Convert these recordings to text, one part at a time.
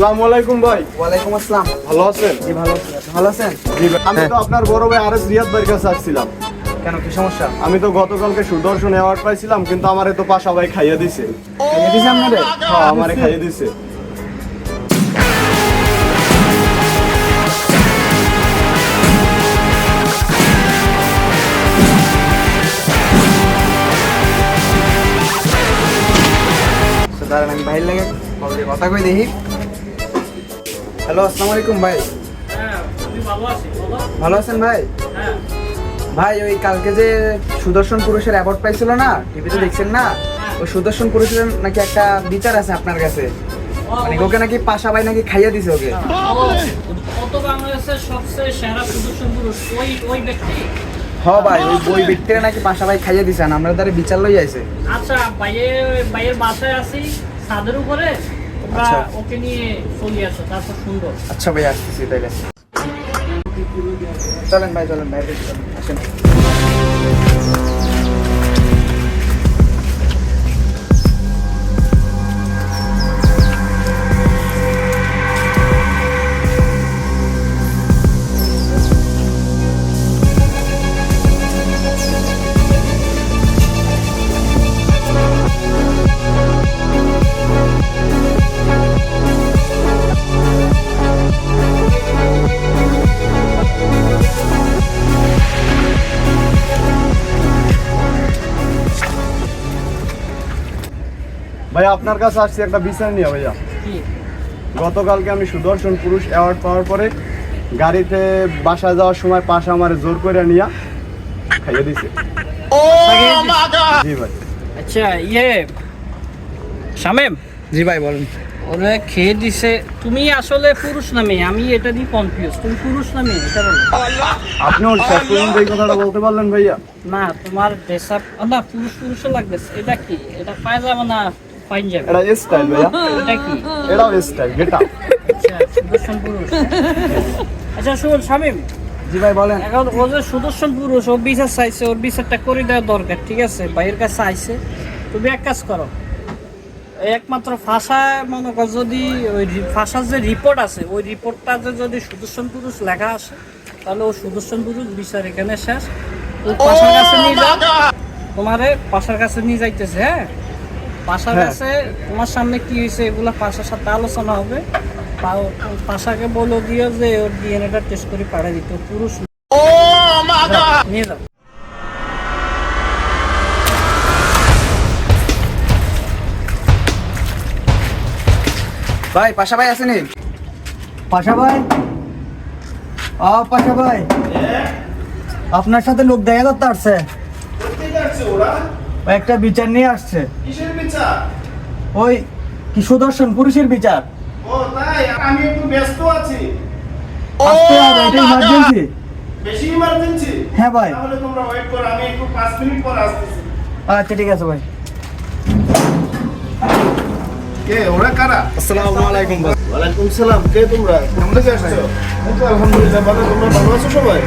আসসালামু আলাইকুম ভাই। ওয়ালাইকুম আসসালাম। ভালো আছেন? জি ভালো আছি। ভালো আছেন? জি আমি তো আপনার বড় ভাই আরএস রিয়াদ ভাইয়ের কাছে আসছিলাম। কেন কি সমস্যা? আমি তো গতকালকে সুদর্শন অ্যাওয়ার্ড পাইছিলাম কিন্তু আমারে তো পাশা ভাই খাইয়ে দিছে। খাইয়ে দিছে আপনাদের হ্যাঁ আমারে খাইয়ে দিছে। দাঁড়ান আমি ভাইয়ের লাগে কথা কই দেখি। হ্যালো আসসালামু আলাইকুম ভাই। হ্যাঁ ভালো আছেন? ভাই? হ্যাঁ। ভাই ওই কালকে যে সুদর্শন পুরুষের অ্যাওয়ার্ড পাইছিল না টিভিতে দেখছেন না? ওই সুদর্শন পুরুষের নাকি একটা বিচার আছে আপনার কাছে? মানে ওকে নাকি পাশা ভাই নাকি খাইয়ে দিছে ওকে? কত বাংলাদেশের সবচেয়ে সেরা সুদর্শন পুরুষ। ওই ওই ব্যক্তি? হ ভাই ওই বই ব্যক্তিরা নাকি পাশা ভাই খাইয়ে দিছে আর আমরা তার বিচার লই আইছে। আচ্ছা বাইরে বাইরের বাসায় আছি ছাদের উপরে? আচ্ছা। ওকে নিয়ে চলে আসো তারপর সুন্দর আচ্ছা ভাই আসতেছি তাইলে। চলেন ভাই চলেন ভাই আসেন। ভাই আপনার কাছে আসছি একটা বিচার নিয়ে ভাইয়া। কি? গতকালকে আমি সুদর্শন পুরুষ অ্যাওয়ার্ড পাওয়ার পরে গাড়িতে বাসায় যাওয়ার সময় পাশা আমার জোর করে নিয়া খাইয়ে দিছে। জি ভাই। আচ্ছা ইয়ে শামেম? জি ভাই বলেন। ওরা খেয়ে দিছে। তুমি আসলে পুরুষ না মেয়ে আমি এটা দিয়ে কনফিউজ তুমি পুরুষ না মেয়ে এটা বলো। আপনি ওর পর্যন্ত এই কথাটা বলতে পারলেন ভাইয়া। না তোমার ড্রেস আপ না পুরুষ পুরুষও লাগতেছে এটা কি? এটা পায়জামা না পাঞ্জাবি এটা স্টাইল ভাইয়া এটা কি এটাও স্টাইল গেটা আচ্ছা সুদর্শন পুরুষ আচ্ছা শুন শামিম। জি ভাই বলেন। এখন ও যে সুদর্শন পুরুষ ও বিচার চাইছে ওর বিচারটা করে দেওয়া দরকার ঠিক আছে? বাইরের কাছে আইছে তুমি এক কাজ করো। এই একমাত্র ভাষা মনে কর যদি ওই রি- ভাষার যে রিপোর্ট আছে ওই রিপোর্টটা যে যদি সুদর্শন পুরুষ লেখা আসে তাহলে ও সুদর্শন পুরুষ বিচার এখানে শেষ। পাশার কাছে নিয়ে যাও। তোমারে পাশার কাছে নিয়ে যাইতেছে হ্যাঁ? পাশার হ্যাঁ। কাছে তোমার সামনে কি হয়েছে এগুলা পাশার সাথে আলোচনা হবে। পাশাকে বলো দিও যে ওর ডিএনএটা টেস্ট করে পাঠিয়ে দিতে পুরুষ নিয়ে যাও। ভাই পাশা ভাই আসেনি? পাশা ভাই? আ পাশা ভাই। আপনার সাথে লোক দেখা করতে আসছে। একটা বিচার নিয়ে আসছে। কিসের বিচার। ওই কি সুদর্শন পুরুষের বিচার। ও তাই? আমি একটু ব্যস্ত আছি। আসতে হবে এটা ইমার্জেন্সি বেশি ইমার্জেন্সি হ্যাঁ ভাই। তাহলে তোমরা ওয়েট করো আমি একটু পাঁচ মিনিট পরে আসতেছি। আচ্ছা ঠিক আছে ভাই। কে ওরা কারা? আসসালামু আলাইকুম ভাই। ওয়ালাইকুম সালাম কে তোমরা? কেমন আছো? আলহামদুলিল্লাহ ভালো। তোমরা ভালো আছো সবাই?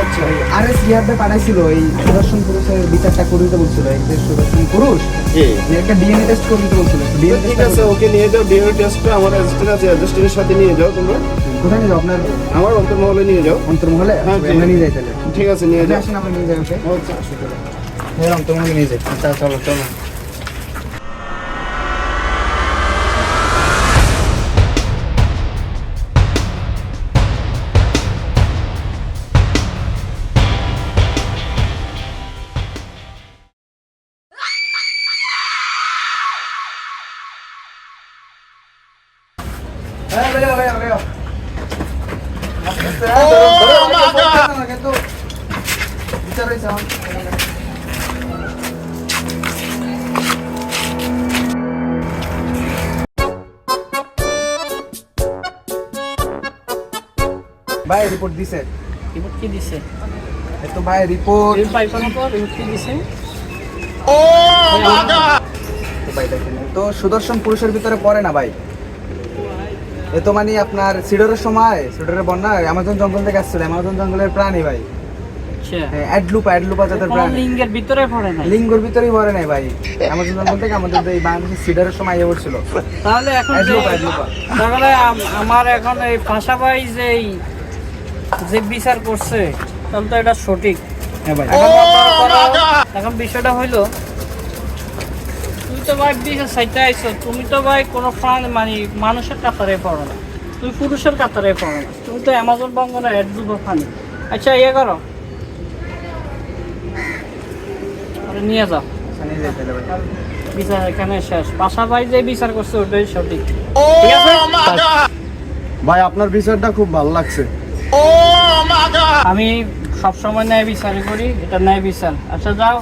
আচ্ছা আরে সিয়ারটা পাঠাইছিল এই সুদর্শন পুরুষের বিচারটা করে দিতে বলছিল এই যে সুদর্শন পুরুষ একটা ডিএনএ টেস্ট করে দিতে বলছিল ডিএনএ ঠিক আছে ওকে নিয়ে যাও ডিএনএ টেস্টটা আমার অ্যাসিস্ট্যান্ট আছে অ্যাসিস্ট্যান্টের সাথে নিয়ে যাও তোমরা। কোথায় নিয়ে যাও আপনার? আমার অন্তর্মহলে নিয়ে যাও। অন্তর্মহলে? হ্যাঁ, নিয়ে যাই তাহলে। ঠিক আছে নিয়ে যাও। আসেন আমরা নিয়ে যাই ওকে? আচ্ছা। আসো হ্যাঁ অন্তর্মহলে নিয়ে যাই। আচ্ছা চলো চলো। ভাই রিপোর্ট দিছে। রিপোর্ট কি দিছে? তো ভাই রিপোর্ট রিপোর্ট কি দিছে? তো ভাই দেখেন। তো সুদর্শন পুরুষের ভিতরে পড়ে না ভাই? এ তো মানে আপনার সিডরের সময় সিডরের বন্যা অ্যামাজন জঙ্গল থেকে আসছিল। অ্যামাজন জঙ্গলের প্রাণী ভাই। আচ্ছা। অ্যাডলুপা অ্যাডলুপা কোনো ব্র্যান্ড লিঙ্গের ভিতরে পড়ে নাই? লিঙ্গর ভিতরেই ভরে নাই ভাই। অ্যামাজন জঙ্গল থেকে আমাদের এই বাংলাদেশের সিডারের সময় ইয়ে পড়ছিল তাহলে এখন যে। তাহলে আমার এখন এই পাশাপাশি যে এই যে বিচার করছে তাহলে তো এটা সঠিক। হ্যাঁ ভাই। এখন বিষয়টা হইল তো ভাই বিশেষ সাইটে আইছো তুমি তো ভাই কোনো ফান মানে মানুষের কাতারে পড়ো না। তুমি পুরুষের কাতারে পড়ো না। তুমি তো অ্যামাজন বঙ্গনা অ্যাড দুটো ফানি। আচ্ছা ইয়ে করো। আরে নিয়ে যাও। বিচার এখানে শেষ। পাশাপাশি যে বিচার করছে ওটাই সঠিক। ঠিক আছে? ভাই আপনার বিচারটা খুব ভালো লাগছে। আমি সবসময় ন্যায় বিচারই করি এটা ন্যায় বিচার। আচ্ছা যাও।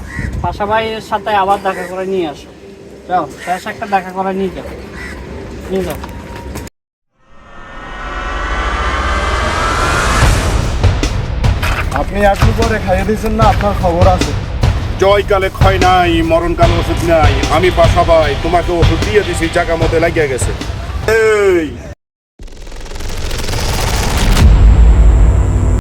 পাশাপাশির সাথে আবার দেখা করে নিয়ে আসো। যাও শেষ একটা দেখা করে নিয়ে যাও। নিয়ে যাও। আপনি একটু পরে খাইয়ে দিয়েছেন না? আপনার খবর আছে। জয়কালে ক্ষয় নাই মরণ মরণকালে ওষুধ নাই। আমি পাশাবাই তোমাকে ওষুধ দিয়ে দিছি জায়গা মতো লাগিয়ে গেছে। এই